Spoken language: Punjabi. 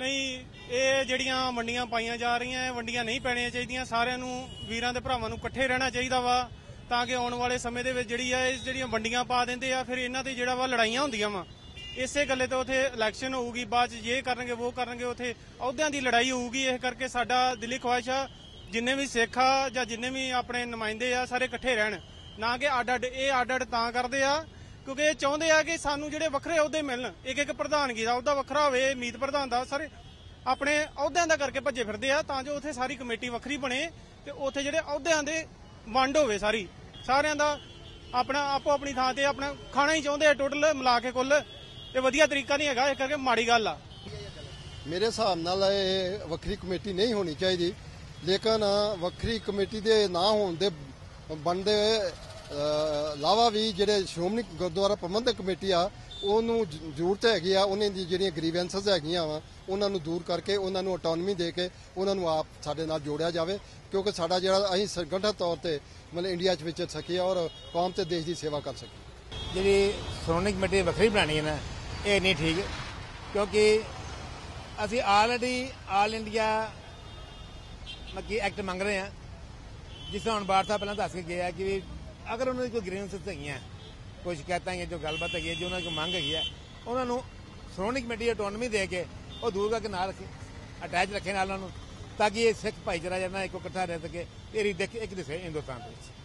ਨਹੀਂ, ਇਹ ਜਿਹੜੀਆਂ ਵੰਡੀਆਂ ਪਾਈਆਂ ਜਾ ਰਹੀਆਂ, ਇਹ ਵੰਡੀਆਂ ਨਹੀਂ ਪੈਣੀਆਂ ਚਾਹੀਦੀਆਂ। ਸਾਰਿਆਂ ਨੂੰ, ਵੀਰਾਂ ਦੇ ਭਰਾਵਾਂ ਨੂੰ ਇਕੱਠੇ ਰਹਿਣਾ ਚਾਹੀਦਾ ਵਾ, ਤਾਂ ਕਿ ਆਉਣ ਵਾਲੇ ਸਮੇਂ ਦੇ ਵਿੱਚ ਜਿਹੜੀ ਆ, ਇਹ ਜਿਹੜੀਆਂ ਵੰਡੀਆਂ ਪਾ ਦਿੰਦੇ ਆ, ਫਿਰ ਇਹਨਾਂ ਤੇ ਜਿਹੜਾ ਵਾ ਲੜਾਈਆਂ ਹੁੰਦੀਆਂ ਵਾ। ਇਸੇ ਗੱਲੇ ਤੇ ਉਥੇ ਇਲੈਕਸ਼ਨ ਹੋਊਗੀ, ਬਾਅਦ ਚ ਇਹ ਕਰਨਗੇ ਉਹ ਕਰਨਗੇ, ਉਥੇ ਅਹੁਦਿਆਂ ਦੀ ਲੜਾਈ ਹੋਊਗੀ। ਇਸ ਕਰਕੇ ਸਾਡਾ ਦਿੱਲੀ ਖੁਆਇਸ਼ ਆ, ਜਿੰਨੇ ਵੀ ਸਿੱਖ ਆ ਜਾਂ ਜਿੰਨੇ ਵੀ ਆਪਣੇ ਨੁਮਾਇੰਦੇ ਆ, ਸਾਰੇ ਇਕੱਠੇ ਰਹਿਣ। ਨਾ ਕਿ ਅੱਡ ਅੱਡ ਇਹ ਅੱਡ ਅੱਡ ਤਾਂ ਕਰਦੇ ਆ ਕਿਉਂਕਿ ਇਹ ਚਾਹੁੰਦੇ ਆ ਕਿ ਸਾਨੂੰ ਜਿਹੜੇ ਵੱਖਰੇ ਅਹੁਦੇ ਮਿਲਣ ਇੱਕ ਇੱਕ ਪ੍ਰਧਾਨਗੀ ਦਾ ਅਹੁਦਾ ਵੱਖਰਾ ਹੋਵੇ, ਮੀਤ ਪ੍ਰਧਾਨ ਦਾ, ਸਾਰੇ ਆਪਣੇ ਅਹੁਦਿਆਂ ਦਾ ਕਰਕੇ ਭੱਜੇ ਫਿਰਦੇ ਆ, ਤਾਂ ਜੋ ਉੱਥੇ ਸਾਰੀ ਕਮੇਟੀ ਵੱਖਰੀ ਬਣੇ ਤੇ ਉੱਥੇ ਜਿਹੜੇ ਅਹੁਦਿਆਂ ਦੇ ਵੰਡ ਹੋਵੇ ਸਾਰੀ। ਸਾਰਿਆਂ ਦਾ ਆਪਣਾ ਆਪੋ ਆਪਣੀ ਥਾਂ ਤੇ ਆਪਣਾ ਖਾਣਾ ਹੀ ਚਾਹੁੰਦੇ ਆ ਟੋਟਲ, ਮਿਲਾ ਕੇ ਕੁੱਲ, ਇਹ ਵਧੀਆ ਤਰੀਕਾ ਨਹੀਂ ਹੈਗਾ, ਇਹ ਕਰਕੇ ਮਾੜੀ ਗੱਲ ਆ। ਮੇਰੇ ਹਿਸਾਬ ਨਾਲ ਇਹ ਵੱਖਰੀ ਕਮੇਟੀ ਨਹੀਂ ਹੋਣੀ ਚਾਹੀਦੀ, ਲੇਕਿਨ ਵੱਖਰੀ ਕਮੇਟੀ ਦੇ ਨਾ ਹੋਣ ਦੇ ਬਣਦੇ ਲਾਵਾ ਵੀ ਜਿਹੜੇ ਸ਼੍ਰੋਮਣੀ ਗੁਰਦੁਆਰਾ ਪ੍ਰਬੰਧਕ ਕਮੇਟੀ ਆ, ਉਹਨੂੰ ਜ਼ਰੂਰਤ ਹੈਗੀ ਆ, ਉਹਨਾਂ ਦੀ ਜਿਹੜੀਆਂ ਗ੍ਰੀਵੈਂਸਸ ਹੈਗੀਆਂ ਵਾ, ਉਹਨਾਂ ਨੂੰ ਦੂਰ ਕਰਕੇ, ਉਹਨਾਂ ਨੂੰ ਆਟੋਨਮੀ ਦੇ ਕੇ, ਉਹਨਾਂ ਨੂੰ ਆਪ ਸਾਡੇ ਨਾਲ ਜੋੜਿਆ ਜਾਵੇ, ਕਿਉਂਕਿ ਸਾਡਾ ਜਿਹੜਾ ਅਸੀਂ ਸੰਗਠਿਤ ਤੌਰ ਤੇ ਮਤਲਬ ਇੰਡੀਆ 'ਚ ਵਿਚਰ ਸਕੀਏ ਔਰ ਕੌਮ ਤੇ ਦੇਸ਼ ਦੀ ਸੇਵਾ ਕਰ ਸਕੀਏ ਜਿਹੜੀ ਸ਼੍ਰੋਮਣੀ ਕਮੇਟੀ ਵੱਖਰੀ ਬਣਾਣੀ ਹੈ ਨਾ, ਇਹ ਨਹੀਂ ਠੀਕ, ਕਿਉਂਕਿ ਅਸੀਂ ਆਲਰੇਡੀ ਆਲ ਇੰਡੀਆ ਮੱਕੀ ਐਕਟ ਮੰਗ ਰਹੇ ਹਾਂ। ਜਿਸ ਹੁਣ ਬਾਰ ਸਾਹਿਬ ਪਹਿਲਾਂ ਦੱਸ ਕੇ ਗਿਆ ਕਿ ਅਗਰ ਉਹਨਾਂ ਦੀ ਕੋਈ ਗ੍ਰੀਵੈਂਸਸ ਹੈਗੀਆਂ ਕੋਈ ਸ਼ਿਕਾਇਤਾਂ ਹੈਗੀਆਂ, ਜੋ ਗੱਲਬਾਤ ਹੈਗੀ ਹੈ, ਜੋ ਉਹਨਾਂ ਦੀ ਕੋਈ ਮੰਗ ਹੈਗੀ ਹੈ, ਉਹਨਾਂ ਨੂੰ ਸ਼੍ਰੋਮਣੀ ਕਮੇਟੀ ਆਟੋਨਮੀ ਦੇ ਕੇ ਉਹ ਦੂਰ ਕਰਕੇ ਨਾਲ ਰੱਖੇ ਅਟੈਚ ਰੱਖੇ ਨਾਲ ਉਹਨਾਂ ਨੂੰ, ਤਾਂ ਕਿ ਇਹ ਸਿੱਖ ਭਾਈਚਾਰਾ ਜਿਹੜਾ ਇੱਕੋ ਇਕੱਠਾ ਰਹਿ ਸਕੇ। ਇਹ ਦੇਖ ਇੱਕ ਦਿਸੇ ਹਿੰਦੁਸਤਾਨ ਦੇ ਵਿੱਚ।